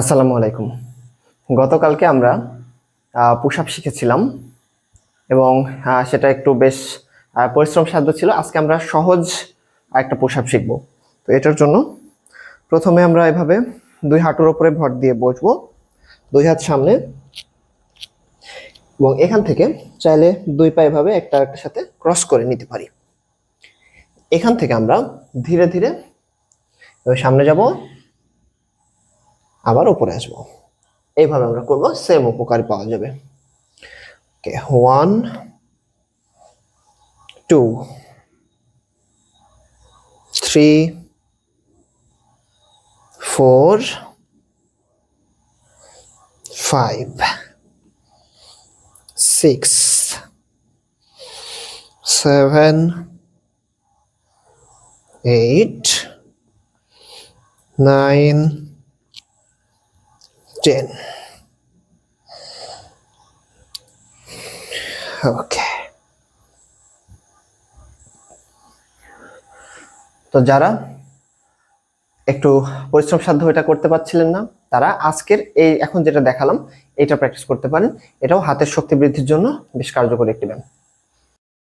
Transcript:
আসসালামু আলাইকুম। গতকালকে আমরা পুশ আপ শিখেছিলাম এবং সেটা একটু বেশ পরিশ্রম সাধ্য ছিল। আজকে আমরা সহজ একটা পুশ আপ শিখব। তো এটার জন্য প্রথমে আমরা এভাবে দুই হাঁটুর ওপরে ভর দিয়ে বসবো, দুই হাত সামনে এবং এখান থেকে চাইলে দুই পা এভাবে একটা আরেকটার সাথে ক্রস করে নিতে পারি। এখান থেকে আমরা ধীরে ধীরে সামনে যাব আবার উপরে আসব। এইভাবে আমরা করব সেম উপকার পাওয়া যাবে। Okay one two three four five six seven eight nine ten okay তো যারা একটু পরিশ্রম সাধ্য এটা করতে পারছিলেন না, তারা আজকের এই এখন যেটা দেখালাম, এটা প্র্যাকটিস করতে পারেন। এটাও হাতের শক্তি বৃদ্ধির জন্য বেশ কার্যকরী একটি ব্যায়াম।